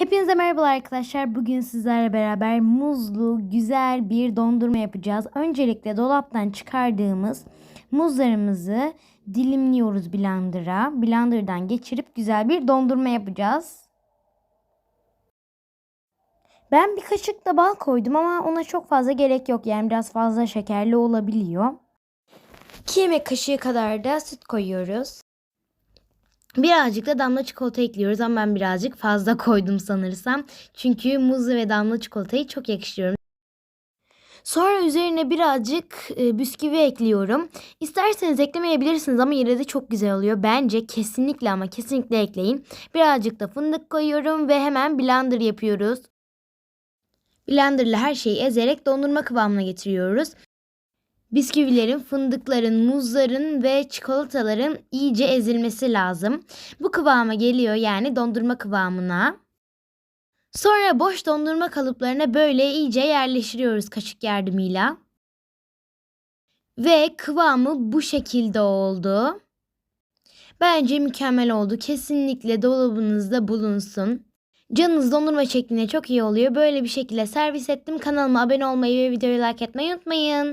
Hepinize merhabalar arkadaşlar. Bugün sizlerle beraber muzlu güzel bir dondurma yapacağız. Öncelikle dolaptan çıkardığımız muzlarımızı dilimliyoruz blender'a. Blender'dan geçirip güzel bir dondurma yapacağız. Ben bir kaşık da bal koydum ama ona çok fazla gerek yok. Yani biraz fazla şekerli olabiliyor. 2 yemek kaşığı kadar da süt koyuyoruz. Birazcık da damla çikolata ekliyoruz ama ben birazcık fazla koydum sanırsam. Çünkü muzlu ve damla çikolatayı çok yakıştırıyorum. Sonra üzerine birazcık e, bisküvi ekliyorum. İsterseniz eklemeyebilirsiniz ama yine de çok güzel oluyor. Bence kesinlikle ama kesinlikle ekleyin. Birazcık da fındık koyuyorum ve hemen blender yapıyoruz. Blender ile her şeyi ezerek dondurma kıvamına getiriyoruz. Bisküvilerin, fındıkların, muzların ve çikolataların iyice ezilmesi lazım. Bu kıvama geliyor yani dondurma kıvamına. Sonra boş dondurma kalıplarına böyle iyice yerleştiriyoruz kaşık yardımıyla. Ve kıvamı bu şekilde oldu. Bence mükemmel oldu. Kesinlikle dolabınızda bulunsun. Canınız dondurma şeklinde çok iyi oluyor. Böyle bir şekilde servis ettim. Kanalıma abone olmayı ve videoyu like etmeyi unutmayın.